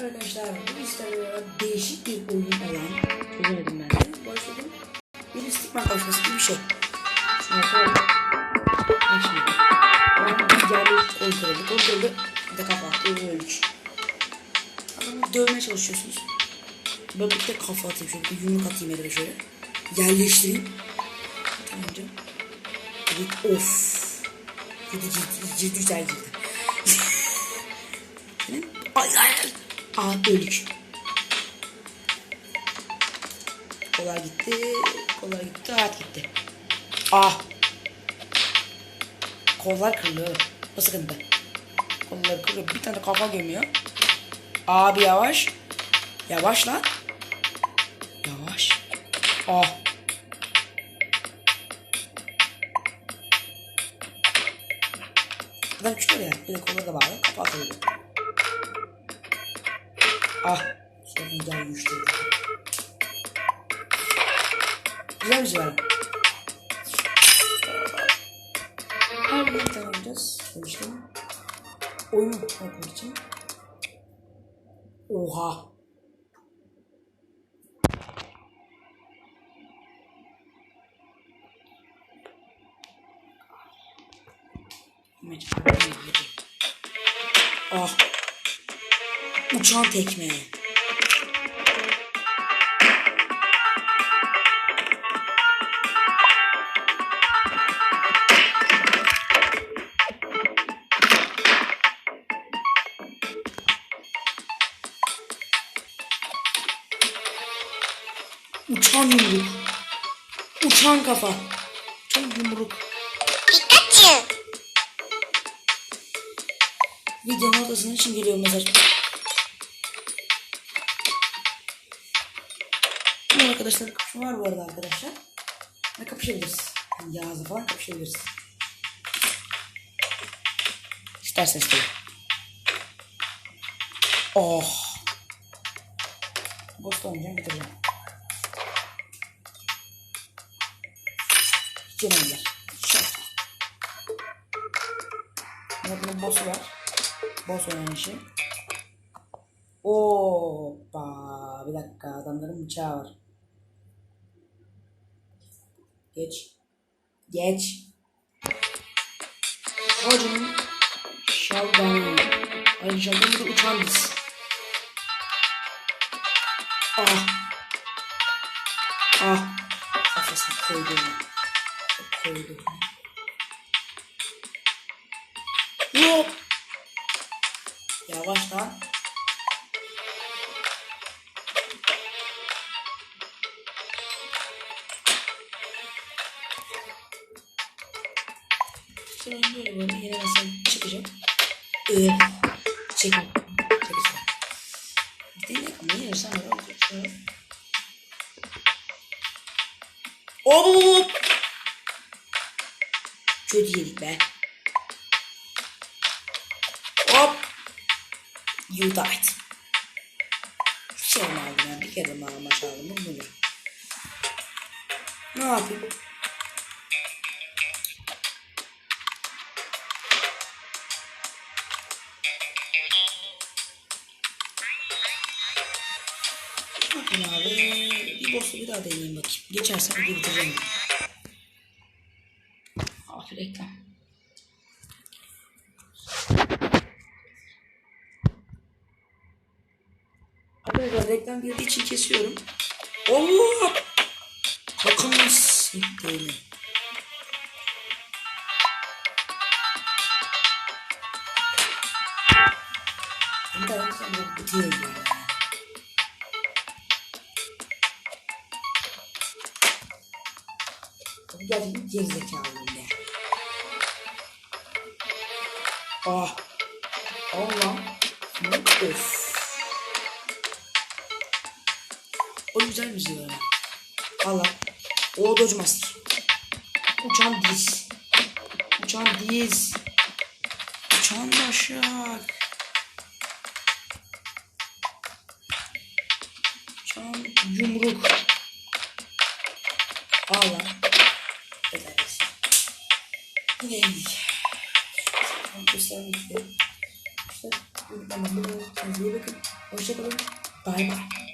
Arkadaşlar. Sizlerle beraber değişik bir oyun olan çözemedim ben de. Başladım. Bir istikmal kavuşması gibi bir şey. Bak şimdi. Ben bir yerleşik kontrolü. Kontrolü bir de kafa attı. Ölmüş. Adamı dövmeye çalışıyorsunuz. Böyle bir de kafa atayım şöyle. Bir yumruk atayım elime şöyle. Yerleştireyim. Tamam canım. Evet, of. Girdi girdi. Girdi güzel girdi. Ay ay ay. Aa öldük. Kolay gitti. Kolay gitti. Hayat gitti. Ah. Kollar kırılıyor. O sıkıntı. Kolları kırıyor. Bir tane kafa gömüyor. Abi yavaş. Yavaş lan. Yavaş. Ah. Adam küçük ya. Bir de kolları da bağlı. Kafa atıyor. Ah. Sorun gelmiş değil. Güzel bir var. Her gün tanıyacağız. Demiştim. Oyunu yapmak için. Oha. Ah. Uçan tekme. Uçan yumruk. Uçan kafa. Uçan yumruk. Pikachu. Videonun ortasının için geliyor mesaj. Bu arkadaşlar kapışma var bu arada arkadaşlar. Ve kapışabiliriz. Yani Yağız'la falan kapışabiliriz. İsterseniz tabii. Oh. Ghost oynayacağım bitireceğim. Şak. Ama bunun boss'u var. Boss oynanışı. Hoppa. Bir dakika adamların bıçağı var. Geç. Geç. Hocam. Şalgan. Ay şalgan bir uçan biz. Ah. Ah. Kafasını koydum. Koydum. Yok. Yavaş lan. İşte ben böyle mesela çıkacağım. Öyle. Çekin. Çekeceğim. Ne niye yersen böyle olacak. Şöyle. Hop. Kötü yedik be. Hop. You died. Bir şey mi aldım ben? Bir kere mi maç aldım? Ne yapayım? Yapayım abi? Bir boss'u bir daha deneyeyim bakayım. Geçersem bir bitireceğim. Ah reklam. Arkadaşlar reklam girdiği için kesiyorum. Allah! Takımın siktiğini. Bir daha yapsam Bu gerçekten gerizekalıyım ya. Ah. Allah. Öf. O güzel müziği öyle. Allah. O Dodge Master. Uçan diz. Uçan diz. Uçan başak. Uçan yumruk. Tamam göstermek istiyorum. İşte ben Kendinize iyi bakın. Hoşçakalın. Bay bay.